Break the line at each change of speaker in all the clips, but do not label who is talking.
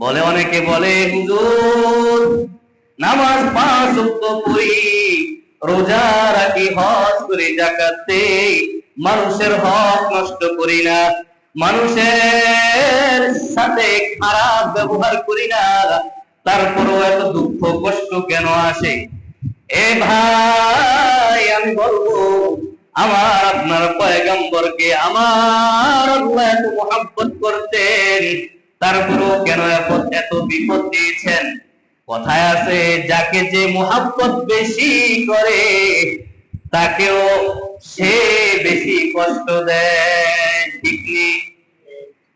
বলে অনেকে বলে, হুজুর, নামাজ পাঁচ রোজা রাখি হজ করি জাকাত, মানুষের হক নষ্ট করি না, মানুষের সাথে খারাপ ব্যবহার করি না, তারপরও এত দুঃখ কষ্ট কেন আসে? এ ভাই, আমি বলব আমার আপনার পয়গম্বরকে, আমার আল্লাহ এত মোহাব্বত করতেন। তারপরেও কেন এত- এত বিপদ দিয়েছেন? কথায় আছে, যাকে যে মোহাব্বত বেশি করে, তাকেও সে বেশি কষ্ট দেয়, ঠিক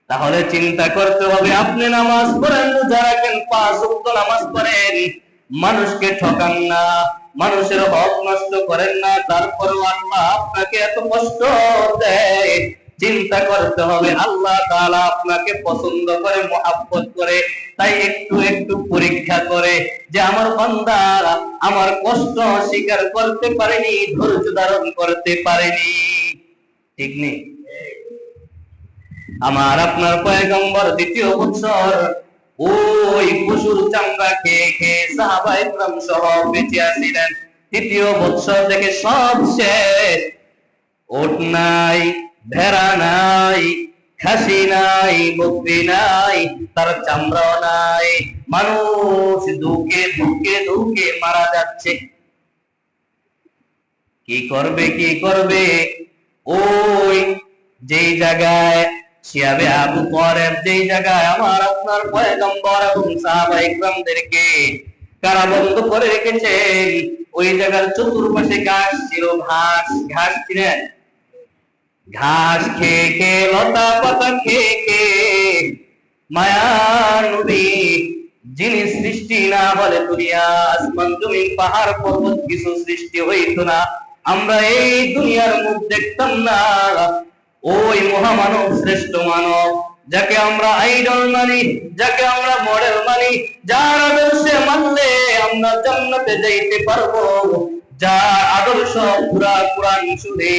তাহলে চিন্তা করতে হবে, আপনি নামাজ পড়েন, রোজা রাখেন, পাঁচ নামাজ পড়েন, মানুষকে ঠকান না। মানুষের হক নষ্ট করেন না, তারপরেও আল্লাহ আপনাকে এত কষ্ট দেয়। চিন্তা করতে হবে, আল্লাহ তাআলা আপনাকে পছন্দ করে, মহাব্বত করে, তাই একটু একটু পরীক্ষা করে যে আমার বান্দারা আমার কষ্ট স্বীকার করতে পারেনি, ধৈর্য ধারণ করতে পারেনি। ঠিক নেই? আমার আপনার পয়গম্বর দ্বিতীয় বছর ওই পশুর চামড়া খেয়ে খেয়ে সহ বেঁচে আসিলেন। তৃতীয় থেকে সব শেষ। ওট নাই, ভেড়া নাই, খাসি নাই, বকরি নাই, তার নাই। মানুষ দুকে দুকে দুকে মারা যাচ্ছে। কি করবে কি করবে? ওই যেই জায়গায় আবু যেই জায়গায় আমার আপনার পয়গম্বর এবং সাহাবা ইকরামদেরকে করে রেখেছেন, ওই জায়গার চতুর্পাশে ঘাস ছিল, ঘাস ঘাস ছিলেন ঘাস খেয়ে খেয়ে, লতা পাতা খেয়ে খেয়ে যিনি সৃষ্টি না হলে দুনিয়া, আসমান, জমিন, পাহাড়, পর্বত কিছু সৃষ্টি হইতো না। আমরা এই দুনিয়ার মুখ দেখতাম না। ওই মহামানব শ্রেষ্ঠ মানব, যাকে আমরা আইডল মানি, যাকে আমরা মডেল মানি, যার আদর্শে মানলে আমরা জান্নাতে যাইতে পারব, যার আদর্শ পুরা কোরআন শুনে।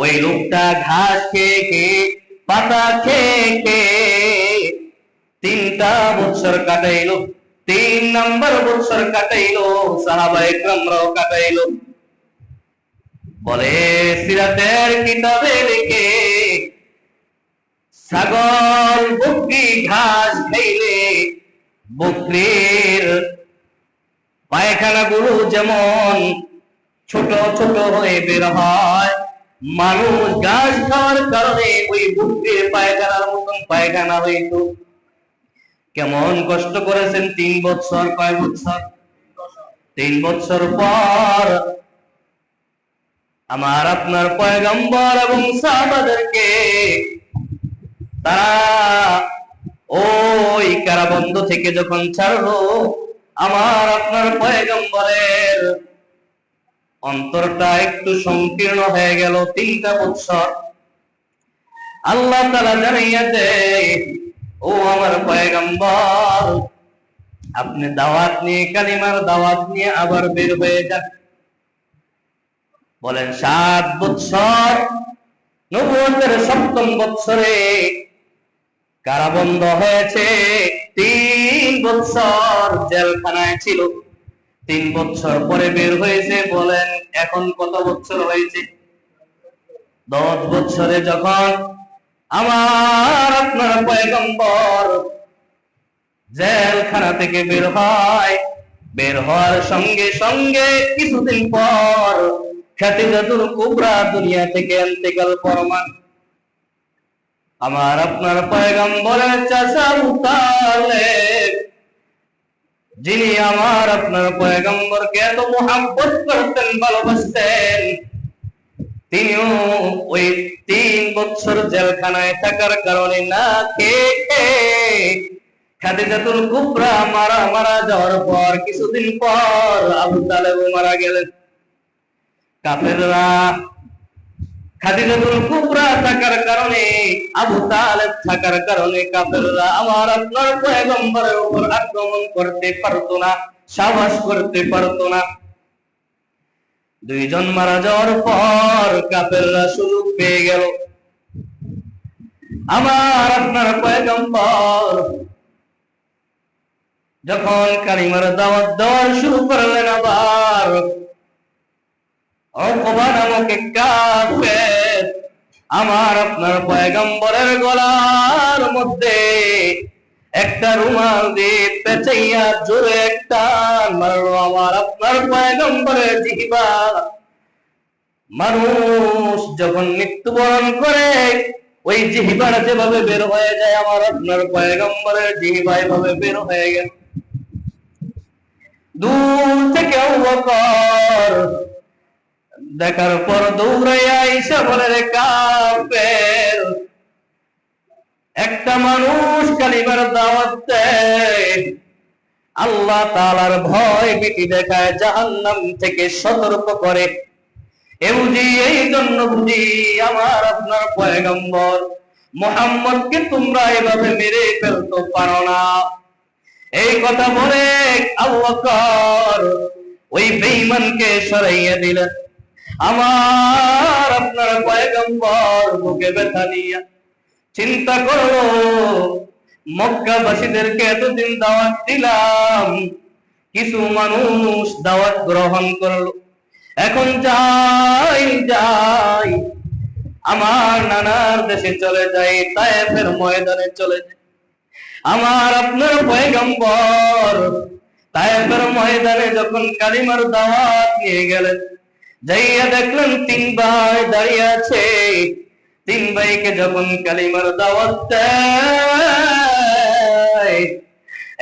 ওই লোকটা ঘাস খেয়ে খেয়ে, পাতা খেয়ে খেয়ে তিনটা বছর কাটাইলো, তিন নম্বর বছর কাটাইলো সাহাবা একরামরাও কাটাইলো। বলে, সিরাতের কিতাবে লিখে ছাগল, বকরি, ঘাস খাইলে বকরির পায়খানা গুলো যেমন ছোট ছোট হয়ে বের হয়, মানুষ ঘাস খাওয়ার কারণে ওই বকরির পায়খানার মতন পায়খানা হইতো। কেমন কষ্ট করেছেন তিন বছর কয় বছর তিন বছর পর আমার আপনার পয়গম্বর এবং সাহাবাদেরকে, তারা ওই কারাবন্ধ থেকে যখন ছাড়লো, আমার আপনার পয়গম্বরের অন্তরটা একটু সংকীর্ণ হয়ে গেল তিনটা বছর আল্লাহ তারা জানাইয়া দেয় ও আমার পয়গম্বর, আপনি দাওয়াত নিয়ে, কালিমার দাওয়াত নিয়ে আবার বের হয়ে যান। বলেন, সাত বছর নবুয়তের সপ্তম বছরে কারাবন্ধ হয়েছে। তিন বছর জেলখানায় ছিল। তিন বছর পরে বের হয়েছে, বলেন, এখন কত বছর হয়েছে? দশ বছরে যখন আমার আপনার পয়গম্বর জেলখানা থেকে বের হয়, বের হওয়ার সঙ্গে সঙ্গে কিছুদিন পর খাতিজাতুল কুবরা দুনিয়া থেকে ইন্তেকাল ফরমান আমার আপনার পয়গম্বরের চাচা উতালে যিনি আমার আপনার পয়গম্বরকে এত মোহাম্মত করতেন, ভালোবাসতেন, তিনিও ওই তিন বছর জেলখানায় থাকার কারণে না খেয়ে খাদিজাতুল কুবরা মারা মারা যাওয়ার পর, কিছুদিন পর আবু তালেব মারা গেলেন। কাফেররা খাদিজাতুল কুবরা থাকার কারণে, আবু তালেব থাকার কারণে কাফেররা আমার আপনার পয়গম্বরের উপর আক্রমণ করতে পারতো না, সাহস করতে পারতো না। দুইজন মারা যাওয়ার পর কাফেররা সুযোগ পেয়ে গেল। আমার আপনার পয়গম্বর যখন কালিমার দাওয়াত দেওয়ার শুরু করলেন আবার নামক এক কাফের আমার আপনার পয়গম্বরের গলার মধ্যে একটা রুমাল দিয়ে পেঁচাইয়া জোরে একটা মারলো আমার আপনার পয়গম্বরের জিহ্বা। মানুষ যখন মৃত্যুবরণ করে, ওই জিহিবার যেভাবে বের হয়ে যায়, আমার আপনার পয়গম্বরের জিহিবা এভাবে বের হয়ে গেল। দূর থেকে অবকর দেখার পর দৌড়াইয়া বলে, রে একটা মানুষ কালিমার দাওয়াত আল্লাহ তাআলার ভয় ভীতি দেখায়, জাহান্নাম থেকে সতর্ক করে। এই জন্য বুঝি আমার আপনার পয়গম্বর মোহাম্মদকে তোমরা এভাবে মেরে ফেলতে পারো না। এই কথা বলে আল্লাহ ওই বেঈমানকে সরাইয়া দিলেন। আমার আপনার পয়গম্বর বুকে ব্যথা নিয়া চিন্তা করো মক্কাবাসীদেরকে এতদিন দাওয়াত দিলাম, কিছু মানুষ দাওয়াত গ্রহণ করল। এখন যাই যাই, আমার নানার দেশে চলে যাই, তায়েফের ময়দানে চলে যাই। আমার আপনার পয়গম্বর তায়েফের ময়দানে যখন কালিমার দাওয়াত নিয়ে গেলেন যাইয়া দেখলেন তিন ভাই দাঁড়িয়ে আছে। তিন ভাইকে যখন কালিমার দাওয়াত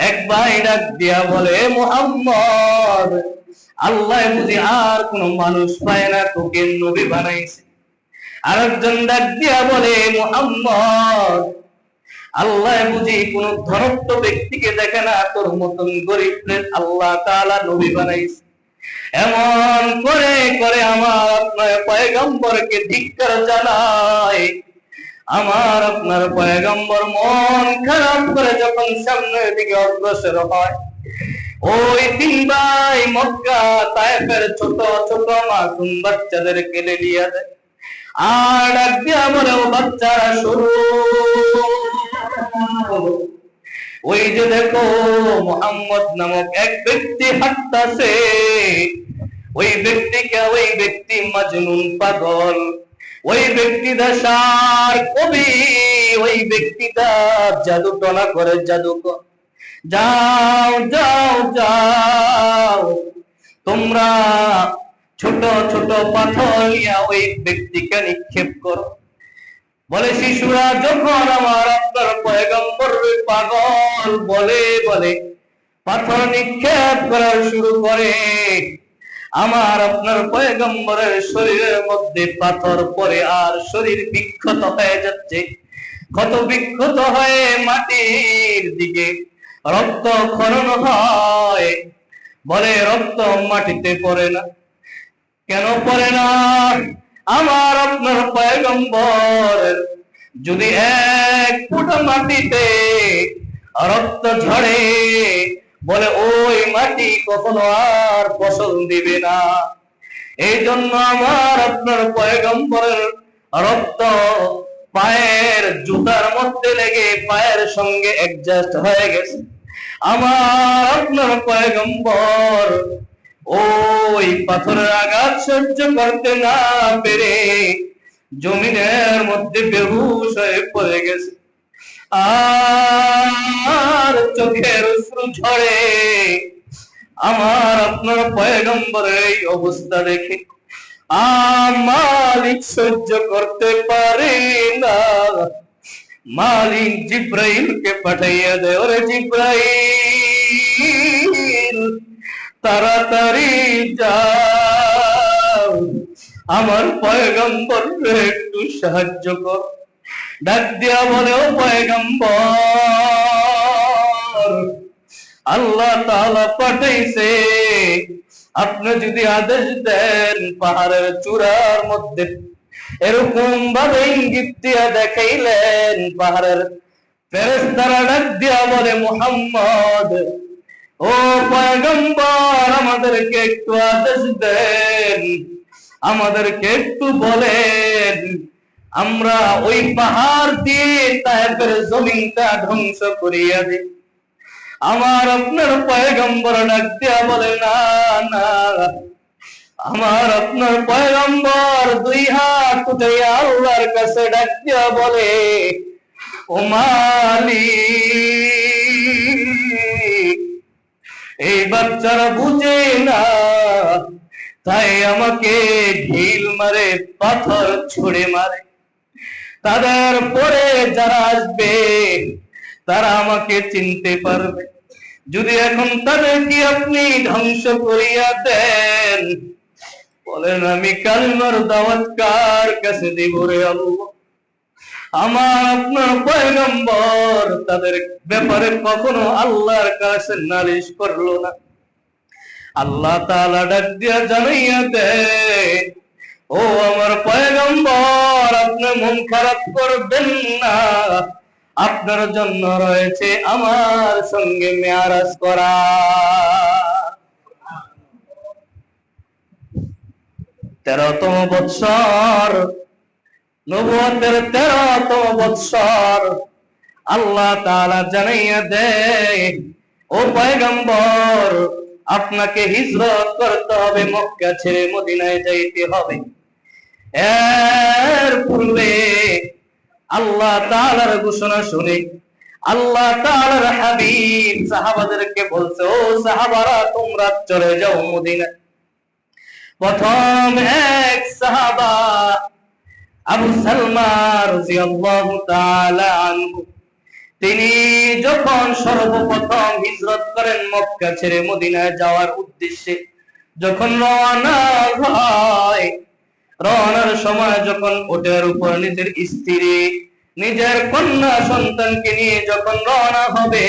এক ভাই ডাক দিয়া বলে, মোহাম্মদ, আল্লাহ বুঝি আর কোন মানুষ পায় না, তোকে নবী বানাইছে। আরেকজন ডাক দিয়া বলে, মোহাম্মদ, আল্লাহ বুঝি কোন ধরত্ব ব্যক্তিকে দেখে না, তোর মতন গরিব আল্লাহ তালা নবী বানাইছে। এমন করে করে আমার আপনার পয়গম্বরকে ধিক্কার জানায়। আমার আপনার পয়গম্বর মন খারাপ করে যখন সামনের দিকে অগ্রসর হয়। ওই তিন ভাই মক্কা তায়েফের ছোট ছোট মাসুম বাচ্চাদের কেলে নিয়ে দেয় আর ডাক দিয়া বলে, ও বাচ্চারা শুরু ওই যে দেখো মোহাম্মদ নামক এক ব্যক্তি হাঁটতাছে। ওই ব্যক্তিকে ওই ব্যক্তি মাজনুন পাগল। ওই ব্যক্তি দাসার কবি, ওই ব্যক্তিটা জাদু টনা করে জাদু যাও যাও যাও, তোমরা ছোট ছোট পাথর নিয়ে ওই ব্যক্তিকে নিক্ষেপ করো। বলে শিশুরা, যখন আমার বলে বলে পাথর নিক্ষেপ করা শুরু করে। আমার আপনার পয়গম্বরের শরীরের মধ্যে পাথর পরে আর শরীর বিক্ষত হয়ে যাচ্ছে। ক্ষত বিক্ষত হয়ে মাটির দিকে রক্ত খনন হয়। বলে, রক্ত মাটিতে পড়ে না। কেন পড়ে না? আমার আপনার পয়গম্বর, যদি এক ফুটা মাটিতে রক্ত ঝরে। বলে, ওই মাটি কখনো আর ফসল দিবে না। এই জন্য আমার আপনার পয়গম্বরের রক্ত পায়ের জুতার মধ্যে লেগে পায়ের সঙ্গে অ্যাডজাস্ট হয়ে গেছে। আমার আপনার পয়গম্বর ওই পাথরের আঘাত সহ্য করতে না পেরে জমিনের মধ্যে বেহুশ হয়ে পড়ে গেছে। আর চোখের অশ্রু ঝরে আমার আপনার পয়গম্বরের এই অবস্থা দেখে মালিক সহ্য করতে পারে না। মালিক জিব্রাইলকে পাঠাইয়া দেয় ওরে জিব্রাইল, তাড়াতাড়ি যাও। আমার পয়গম্বর একটু সাহায্য কর। ডাক বলে পয়গম্বর। আল্লাহ পাঠাইছে, আপনি যদি আদেশ দেন পাহাড়ের চূড়ার মধ্যে এরকম ভাবে ইঙ্গিত দিয়া দেখাইলেন পাহাড়ের ডাক দিয়া বলে মুহাম্মদ। ও পয়গম্বর, আমাদেরকে একটু আদেশ দেন, আমাদেরকে একটু বলেন আমরা ওই পাহাড় দিয়ে তায়েফের জমিনটা ধ্বংস করিয়া দিই। আমার আপনার পয়গম্বর ডাক বলে, না না, আমার আপনার পয়গম্বর দুই হাত উঠে আল্লাহর কাছে ডাক দিয়া বলে, ও মালিক, এই বাচ্চারা বুঝে না, তাই আমাকে ঢিল মারে, পাথর ছুড়ে মারে। তাদের পরে যারা আসবে, তারা আমাকে চিনতে পারবে। যদি এখন তাদেরকে আপনি ধ্বংস করিয়া দেন, বলেন, আমি কালমার দাওয়াত কার কাছে দিব রে আমার, আপনার পয়গম্বর তাদের ব্যাপারে কখনো আল্লাহর কাছে নালিশ করল না। আল্লাহ তাআলা ডাক দিয়া জানাইয়া দেয় ও আমার পয়গম্বর, আপনি মন খারাপ করবেন না। আপনার জন্য রয়েছে আমার সঙ্গে মেয়ারাজ করা। তেরোতম বৎসর, নবুয়তের তেরোতম বৎসর, আল্লাহ তাআলা জানাইয়া দেয়, ও পয়গম্বর, আপনাকে হিজরত করতে হবে, মক্কা ছেড়ে মদিনায় যাইতে হবে। এর পূর্বে আল্লাহ তাআলার ঘোষণা শুনে আল্লাহ তাআলার হাবিব সাহাবাদেরকে বলছে, ও সাহাবারা, তোমরা চলে যাও মদিনায়। প্রথম এক সাহাবা আবু সালমা রাদিয়াল্লাহু তাআলা আনহু, তিনি যখন সর্বপ্রথম হিজরত করেন মক্কা ছেড়ে মদিনায় যাওয়ার উদ্দেশ্যে, যখন রওনা হয় রওনার সময় যখন ওটার উপর নিজের স্ত্রী, নিজের কন্যা সন্তানকে নিয়ে যখন রওনা হবে,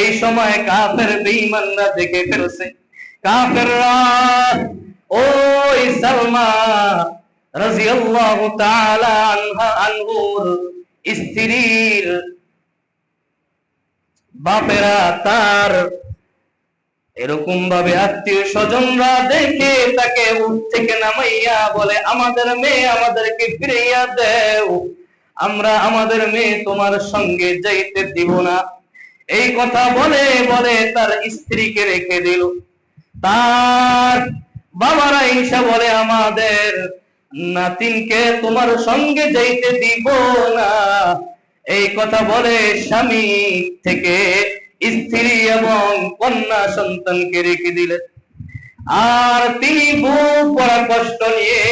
এই সময় কাফের বেঈমানরা দেখে ফেলছে। কাফেররা, ওই সালমা রাদিয়াল্লাহু তাআলা আনহা, আনহুর স্ত্রীর বাপেরা তার এরকম ভাবে আত্মীয় স্বজনরা দেখে তাকে উঠ থেকে নামাইয়া বলে, আমাদের মেয়ে আমাদেরকে ফিরাইয়া দেও। আমরা আমাদের মেয়ে তোমার সঙ্গে যাইতে দিব না। এই কথা বলে বলে তার স্ত্রীকে রেখে দিল। তার বাবারা ঈশা বলে, আমাদের নাতিনকে তোমার সঙ্গে যাইতে দিব না। এই কথা বলে স্বামী থেকে স্ত্রী এবং কন্যা সন্তানকে রেখে দিলেন আর তিনি বুক পড়া কষ্ট নিয়ে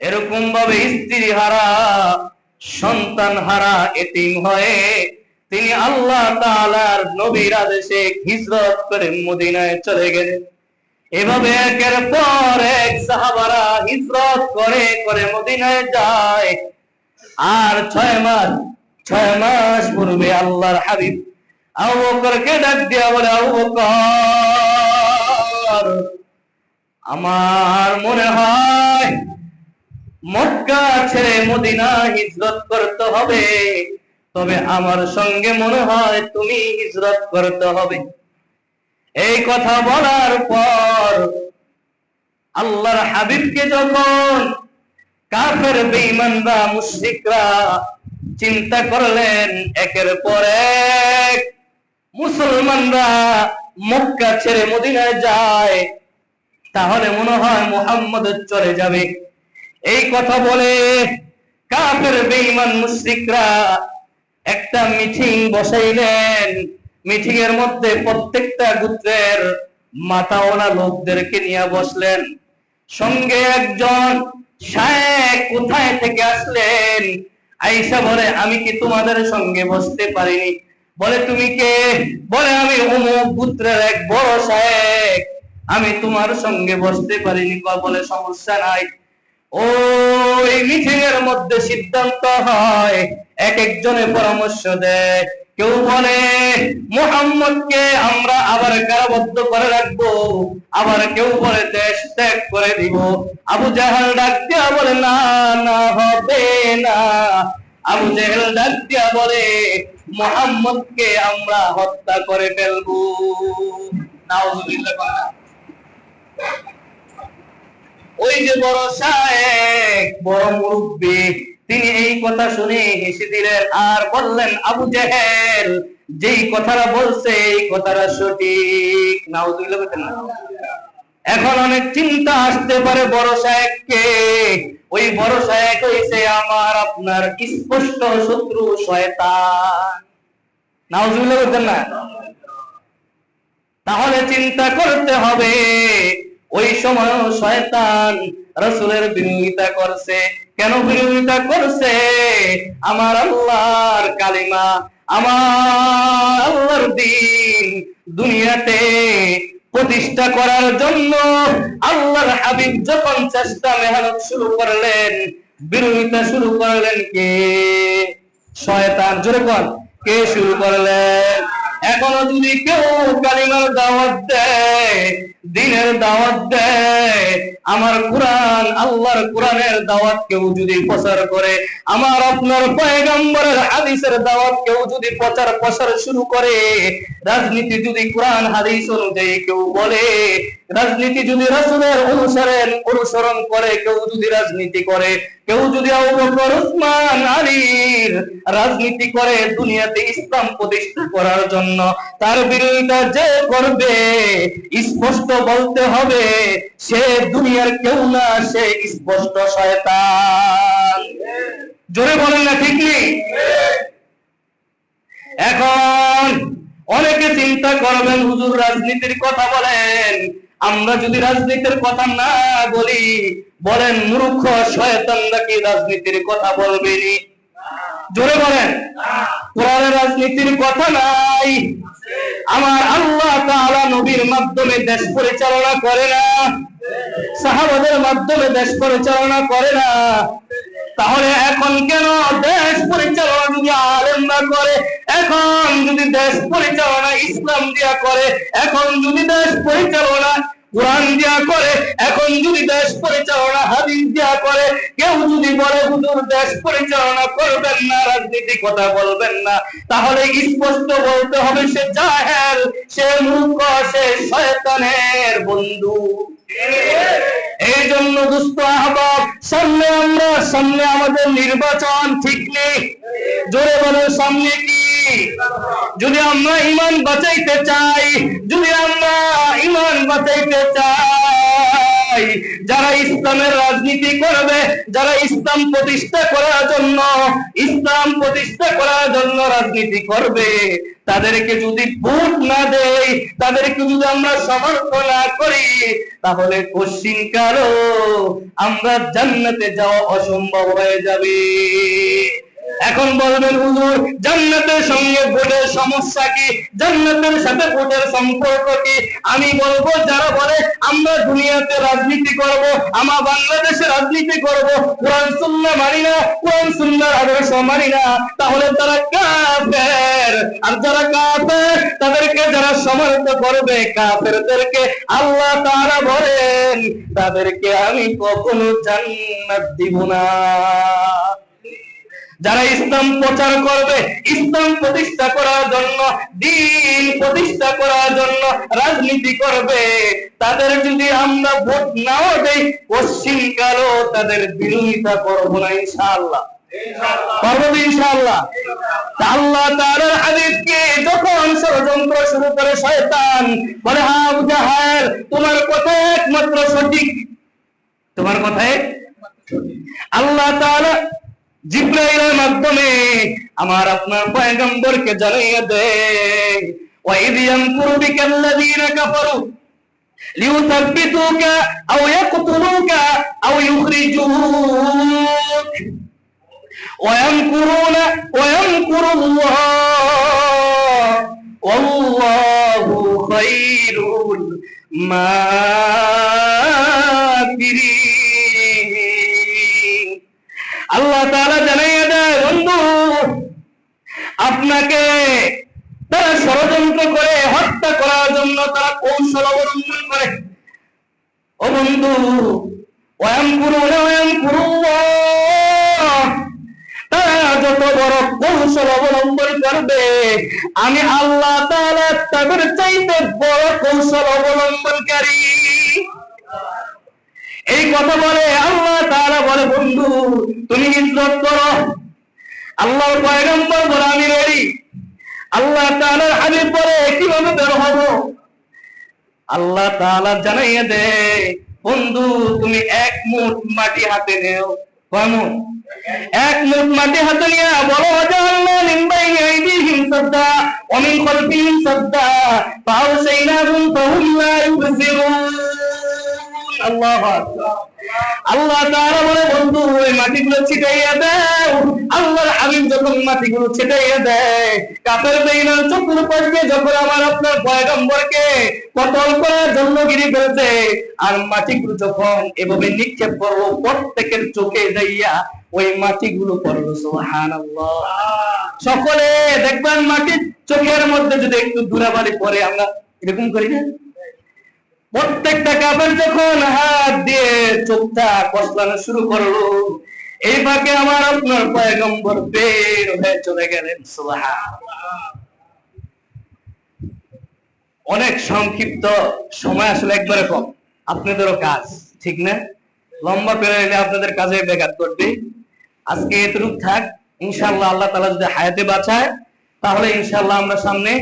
এরকম ভাবে স্ত্রী হারা, সন্তান হারা, এতিম হয়ে তিনি আল্লাহ তাআলার নবীর আদেশে হিজরত করে মদিনায় চলে গেলেন। এভাবে একের পর এক সাহাবারা হিজরত করে করে মদিনায় যায়। আর ছয় মাস ছয় মাস পূর্বে আল্লাহর হাবিব আবু ডাক দিয়া বলে, আবু আমার মনে হয় মক্কা ছেড়ে মদিনা হিজরত করতে হবে। তবে আমার সঙ্গে মনে হয় তুমি হিজরত করতে হবে। এই কথা বলার পর আল্লাহর হাবিবকে যখন কাফের, বেঈমানরা, মুশরিকরা চিন্তা করলেন, একের পর এক মুসলমানরা মক্কা ছেড়ে মদিনায় যায়। তাহলে মনে হয় মোহাম্মদ চলে যাবে। এই কথা বলে কাফের, বেঈমান মুশরিকরা একটা মিটিং বসাইলেন। মিটিং এর মধ্যে প্রত্যেকটা গোত্রের মাথাওয়ালা লোকদেরকে নিয়ে বসলেন। সঙ্গে একজন কোথায় থেকে আসলেন? আইসা বলে, আমি কি তোমাদের সঙ্গে বসতে পারিনি? বলে, তুমি কে? বলে, আমি অমুক পুত্রের এক বড় শায়েক। আমি তোমার সঙ্গে বসতে পারিনি বলে সমস্যা নাই। ওই মিটিং এর মধ্যে সিদ্ধান্ত হয়, এক একজনে পরামর্শ দেয়। কেউ বলে, মোহাম্মদকে আমরা আবার কারাবদ্ধ করে রাখব। আবার কেউ বলে, দেশ ত্যাগ করে দিব। আবু জাহাল ডাক বলে, না না, হবে না। আবু জাহেল ডাক দিয়া বলে, মোহাম্মদকে আমরা হত্যা করে ফেলব। ওই যে বড় শায়েক বড় মুরব্বী, তিনি এই কথা শুনে হেসে দিলেন। আর বললেন, আবু জেহেল, যেই কথাটা বলছে, এই কথাটা সঠিক। নাউজুবিল্লাহ বলতেন না। এখন অনেক চিন্তা আসতে পারে বড় সাহেবকে। ওই বড় সাহেব হইছে আমার আপনার স্পষ্ট শত্রু শয়তান। নাউজুবিল্লাহ বলতেন না? তাহলে চিন্তা করতে হবে, ওই সময় শয়তান রসুলের বিরোধিতা করছে। কেন বিরোধিতা করছে? আমার আল্লাহর কালিমা, আমার আল্লাহর দিন দুনিয়াতে প্রতিষ্ঠা করার জন্য আল্লাহর হাবিব যখন চেষ্টা মেহনত শুরু করলেন, বিরোধিতা শুরু করলেন কে? শয়তান। জোরে কর কে শুরু করলেন? এখনও যদি কেউ কালিমার দাওয়াত দেয় দিনের দাওয়াত দেয়। আমার কোরআন, আল্লাহর কোরআনের দাওয়াত কেউ যদি প্রচার করে, আমার আপনার পয়গম্বরের হাদিসের দাওয়াত কেউ যদি প্রচার প্রসার শুরু করে, রাজনীতি যদি কোরআন, হাদিস অনুযায়ী কেউ বলে রাজনীতি যদি রাসূলের অনুসরণ অনুসরণ করে, কেউ যদি রাজনীতি করে, কেউ যদি রাজনীতি করে দুনিয়াতে ইসলাম প্রতিষ্ঠা করার জন্য, তার বিরোধিতা যে করবে, স্পষ্ট বলতে হবে, সে দুনিয়ার কেউ না, সে স্পষ্ট শয়তান। জোরে বলেন না ঠিক নেই? এখন অনেকে চিন্তা করবেন, হুজুর রাজনীতির কথা বলেন আমরা যদি রাজনীতির কথা না বলি, বলেন মূর্খ শয়তানরা কি রাজনীতির কথা বলবেনি? জোরে বলেন। কোরআনের রাজনীতির কথা নাই। আমার আল্লাহ তাআলা নবীর মাধ্যমে দেশ পরিচালনা করে না। সাহাবাদের মাধ্যমে দেশ পরিচালনা করে না। তাহলে এখন কেন দেশ পরিচালনা যদি আলেমরা করে? এখন যদি দেশ পরিচালনা ইসলাম দিয়া করে এখন যদি দেশ পরিচালনা কোরআন দিয়া করে এখন যদি দেশ পরিচালনা হাদিস দিয়া করে কেউ যদি বলে হুজুর দেশ পরিচালনা করবেন না রাজনীতি কথা বলবেন না। তাহলে স্পষ্ট বলতে হবে সে জাহেল সে মূর্খ সে শয়তানের বন্ধু। এই জন্য দুস্থ আহ্বাব সামনে আমরা, সামনে আমাদের নির্বাচন, ঠিক নেই জোরে বলো, সামনে কি? যদি আমরা ইমান বাঁচাইতে চাই, যদি আমরা ইমান বাঁচাইতে চাই যারা ইসলামের রাজনীতি করবে, যারা ইসলাম প্রতিষ্ঠা করার জন্য, ইসলাম প্রতিষ্ঠা করার জন্য রাজনীতি করবে, তাদেরকে যদি ভোট না দেই, তাদেরকে যদি আমরা সমর্থন না করি, তাহলে কোশ্চিন কারও আমরা জান্নাতে যাওয়া অসম্ভব হয়ে যাবে। এখন বলবেন, হুজুর, জান্নাতের সঙ্গে ভোটের সমস্যা কি? জান্নাতের সাথে ভোটের সম্পর্ক কি? আমি বলব, যারা বলে, আমরা দুনিয়াতে রাজনীতি করব, আমরা বাংলাদেশে রাজনীতি করব, কোরআন, সুন্নাহ মানি না, কোরআন, সুন্নাহর আদর্শ মানি না, তাহলে তারা কাফের। আর যারা কাফের, তাদেরকে যারা সমর্থ করবে, কাফেরদেরকে আল্লাহ তাআলা বলেন, তাদেরকে আমি কখনো জান্নাত দিব না। যারা ইসলাম প্রচার করবে, ইসলাম প্রতিষ্ঠা করার জন্য, দিন প্রতিষ্ঠা করার জন্য রাজনীতি করবে, তাদের যদি আমরা ভোট নাও দেই, পশ্চিম কালো তাদের বিরোধিতা করব না ইনশাআল্লাহ। ইনশাআল্লাহ। আল্লাহ জিব্রাইলের মাধ্যমে আমার আপনার পয়গম্বরকে জানিয়ে দেয় وإذ يمكر بك الذين كفروا ليثبتوك أو يقتلوك أو يخرجوك ويمكرون ويمكر الله والله خير الماكرين আপনাকে তারা ষড়যন্ত্র করে হত্যা করার জন্য তারা কৌশল অবলম্বন করে। ও বন্ধু তারা যত বড় কৌশল অবলম্বন করবে, আমি আল্লাহ তাদের চাইতে বড় কৌশল অবলম্বনকারী। এই কথা বলে আল্লাহ তাআলা বলে, বন্ধু, তুমি হিজরত করো। আল্লাহর পয়গম্বর বলে আমি রেডি আল্লাহ তাআলার হাবিব বলে, কীভাবে বের হব? আল্লাহ তাআলা জানাইয়া দে বন্ধু, তুমি এক মুঠ মাটি হাতে নেও। কয় এক মুঠ মাটি হাতে নিয়ে বলো জাল্লা নিম্বাই আইদিহিম সাদ্দা ওমিন খলফিহিম সাদ্দা ফাউসাইনাহুম ফাহুম লা ইউবসিরুন। আল্লাহু বলে, বন্ধু মাটিগুলো ছিটাইয়া দাও। আল্লাহর যখন মাটিগুলো ছিটাইয়া দেয় কাপের বেইনার যখন আমার আপনার পয়গম্বরকে করার জন্য গিরি ফেলছে আর মাটিগুলো যখন এভাবে নিক্ষেপ করব, প্রত্যেকের চোখে যাইয়া ওই মাটিগুলো পড়ল, সুবহানাল্লাহ। সকলে দেখবেন মাটির চোখের মধ্যে যদি একটু দূরাবাড়ি পরে আমরা এরকম করি না? প্রত্যেকটা কাপড় যখন হাত দিয়ে চোখটা কসলানো শুরু করল, এই ফাঁকে আমার আপনার পয়গম্বর বের হয়ে চলে গেলেন। অনেক সংক্ষিপ্ত সময় আসলে একবারে কম। আপনাদেরও কাজ, ঠিক না? লম্বা পেরে নিলে আপনাদের কাজে ব্যাঘাত করবে আজকে এতটুক থাক ইনশাল্লাহ আল্লাহ তালা যদি হায়াতে বাঁচায়, তাহলে ইনশাল্লাহ আমরা সামনে